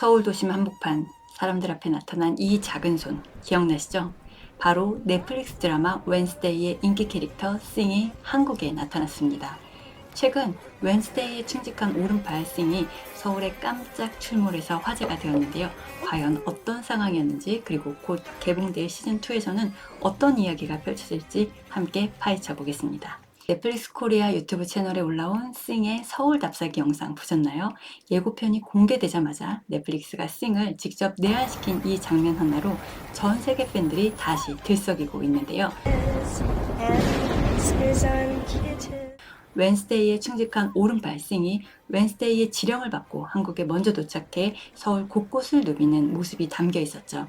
서울 도심 한복판 사람들 앞에 나타난 이 작은 손 기억나시죠? 바로 넷플릭스 드라마 웬스데이의 인기 캐릭터 싱이 한국에 나타났습니다. 최근 웬스데이에 충직한 오른팔 싱이 서울에 깜짝 출몰해서 화제가 되었는데요. 과연 어떤 상황이었는지 그리고 곧 개봉될 시즌2에서는 어떤 이야기가 펼쳐질지 함께 파헤쳐 보겠습니다. 넷플릭스 코리아 유튜브 채널에 올라온 싱의 서울 답사기 영상 보셨나요? 예고편이 공개되자마자 넷플릭스가 싱을 직접 내한시킨 이 장면 하나로 전 세계 팬들이 다시 들썩이고 있는데요. 웬스데이에 충직한 오른발 싱이 웬스데이의 지령을 받고 한국에 먼저 도착해 서울 곳곳을 누비는 모습이 담겨 있었죠.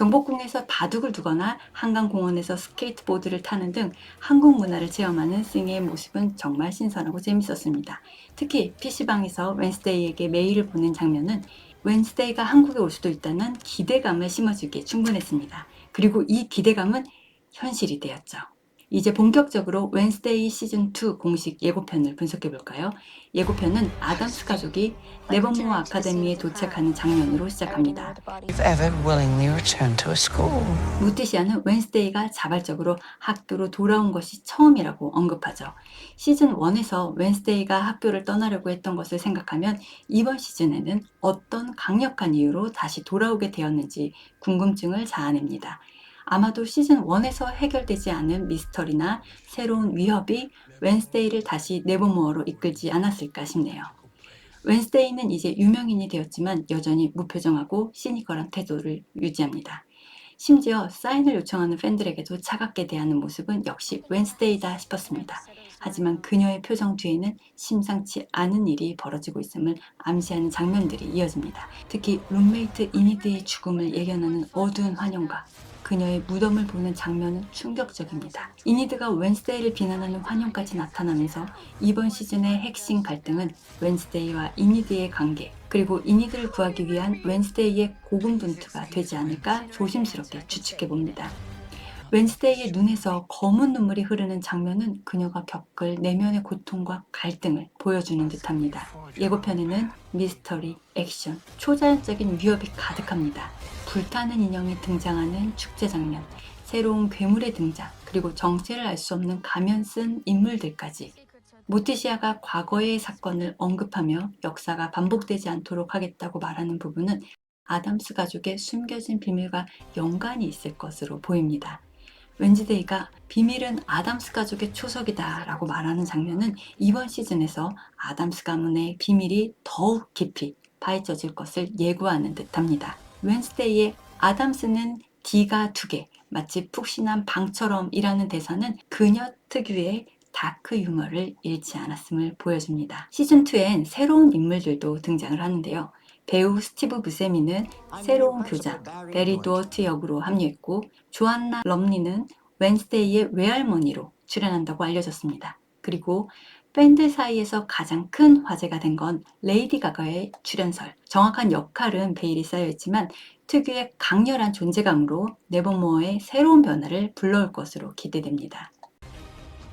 경복궁에서 바둑을 두거나 한강공원에서 스케이트보드를 타는 등 한국 문화를 체험하는 싱의 모습은 정말 신선하고 재밌었습니다. 특히 PC방에서 웬스데이에게 메일을 보낸 장면은 웬스데이가 한국에 올 수도 있다는 기대감을 심어주기에 충분했습니다. 그리고 이 기대감은 현실이 되었죠. 이제 본격적으로 웬스데이 시즌2 공식 예고편을 분석해 볼까요? 예고편은 아담스 가족이 네버모어 아카데미에 도착하는 장면으로 시작합니다. 무티시아는 웬스데이가 자발적으로 학교로 돌아온 것이 처음이라고 언급하죠. 시즌 1에서 웬스데이가 학교를 떠나려고 했던 것을 생각하면 이번 시즌에는 어떤 강력한 이유로 다시 돌아오게 되었는지 궁금증을 자아냅니다. 아마도 시즌 1에서 해결되지 않은 미스터리나 새로운 위협이 웬스데이를 다시 네버모어로 이끌지 않았을까 싶네요. 웬스데이는 이제 유명인이 되었지만 여전히 무표정하고 시니컬한 태도를 유지합니다. 심지어 사인을 요청하는 팬들에게도 차갑게 대하는 모습은 역시 웬스데이다 싶었습니다. 하지만 그녀의 표정 뒤에는 심상치 않은 일이 벌어지고 있음을 암시하는 장면들이 이어집니다. 특히 룸메이트 이니드의 죽음을 예견하는 어두운 환영과 그녀의 무덤을 보는 장면은 충격적입니다. 이니드가 웬스데이를 비난하는 환영까지 나타나면서 이번 시즌의 핵심 갈등은 웬스데이와 이니드의 관계 그리고 이니드를 구하기 위한 웬스데이의 고군분투가 되지 않을까 조심스럽게 추측해 봅니다. 웬스데이의 눈에서 검은 눈물이 흐르는 장면은 그녀가 겪을 내면의 고통과 갈등을 보여주는 듯합니다. 예고편에는 미스터리, 액션, 초자연적인 위협이 가득합니다. 불타는 인형이 등장하는 축제 장면, 새로운 괴물의 등장, 그리고 정체를 알 수 없는 가면 쓴 인물들까지 모티시아가 과거의 사건을 언급하며 역사가 반복되지 않도록 하겠다고 말하는 부분은 아담스 가족의 숨겨진 비밀과 연관이 있을 것으로 보입니다. 웬즈데이가 비밀은 아담스 가족의 초석이다 라고 말하는 장면은 이번 시즌에서 아담스 가문의 비밀이 더욱 깊이 파헤쳐질 것을 예고하는 듯 합니다. 웬스데이의 아담스는 D가 두 개, 마치 푹신한 방처럼 이라는 대사는 그녀 특유의 다크 유머를 잃지 않았음을 보여줍니다. 시즌2엔 새로운 인물들도 등장을 하는데요. 배우 스티브 부세미는 새로운 교장 베리 두어트 역으로 합류했고 조안나 럼니는 웬스데이의 외할머니로 출연한다고 알려졌습니다. 그리고 팬들 사이에서 가장 큰 화제가 된 건 레이디 가가의 출연설. 정확한 역할은 베일이 쌓여있지만 특유의 강렬한 존재감으로 네버모어의 새로운 변화를 불러올 것으로 기대됩니다.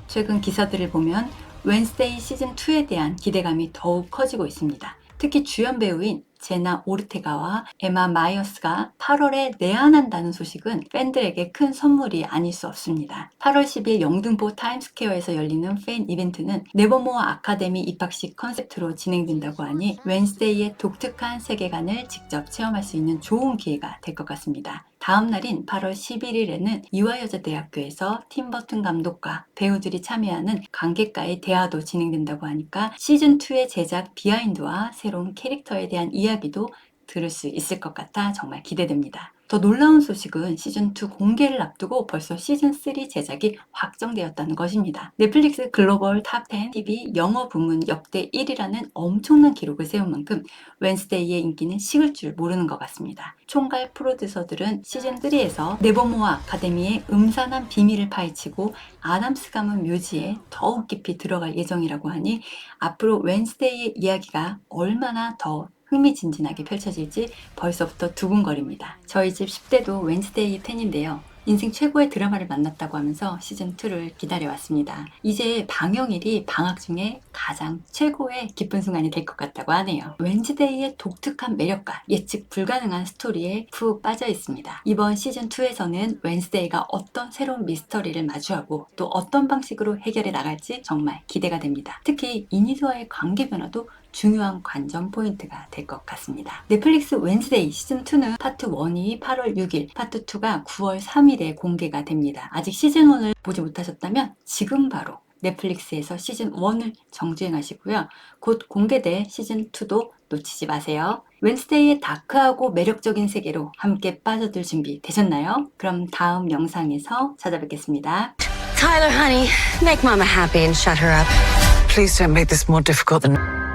최근 기사들을 보면 웬스데이 시즌2에 대한 기대감이 더욱 커지고 있습니다. 특히 주연 배우인 제나 오르테가와 에마 마이어스가 8월에 내한한다는 소식은 팬들에게 큰 선물이 아닐 수 없습니다. 8월 10일 영등포 타임스퀘어에서 열리는 팬 이벤트는 네버모어 아카데미 입학식 컨셉트로 진행된다고 하니 웬스데이의 독특한 세계관을 직접 체험할 수 있는 좋은 기회가 될 것 같습니다. 다음 날인 8월 11일에는 이화여자대학교에서 팀버튼 감독과 배우들이 참여하는 관객과의 대화도 진행된다고 하니까 시즌2의 제작 비하인드와 새로운 캐릭터에 대한 이야기도 들을 수 있을 것 같아 정말 기대됩니다. 더 놀라운 소식은 시즌2 공개를 앞두고 벌써 시즌3 제작이 확정되었다는 것입니다. 넷플릭스 글로벌 탑10 TV 영어 부문 역대 1위라는 엄청난 기록을 세운 만큼 웬스데이의 인기는 식을 줄 모르는 것 같습니다. 총괄 프로듀서들은 시즌3에서 네버모어 아카데미의 음산한 비밀을 파헤치고 아담스 가문 묘지에 더욱 깊이 들어갈 예정이라고 하니 앞으로 웬스데이의 이야기가 얼마나 더 흥미진진하게 펼쳐질지 벌써부터 두근거립니다. 저희 집 10대도 웬스데이 팬인데요. 인생 최고의 드라마를 만났다고 하면서 시즌2를 기다려왔습니다. 이제 방영일이 방학 중에 가장 최고의 기쁜 순간이 될 것 같다고 하네요. 웬즈데이의 독특한 매력과 예측 불가능한 스토리에 푹 빠져 있습니다. 이번 시즌2에서는 웬스데이가 어떤 새로운 미스터리를 마주하고 또 어떤 방식으로 해결해 나갈지 정말 기대가 됩니다. 특히 이니드와의 관계 변화도 중요한 관전 포인트가 될 것 같습니다. 넷플릭스 웬스데이 시즌2는 파트 1이 8월 6일, 파트 2가 9월 3일에 공개가 됩니다. 아직 시즌1을 보지 못하셨다면 지금 바로 넷플릭스에서 시즌1을 정주행하시고요. 곧 공개될 시즌2도 놓치지 마세요. 웬스데이의 다크하고 매력적인 세계로 함께 빠져들 준비 되셨나요? 그럼 다음 영상에서 찾아뵙겠습니다. Tyler, honey, make Mama happy and shut her up. Please don't make this more difficult than.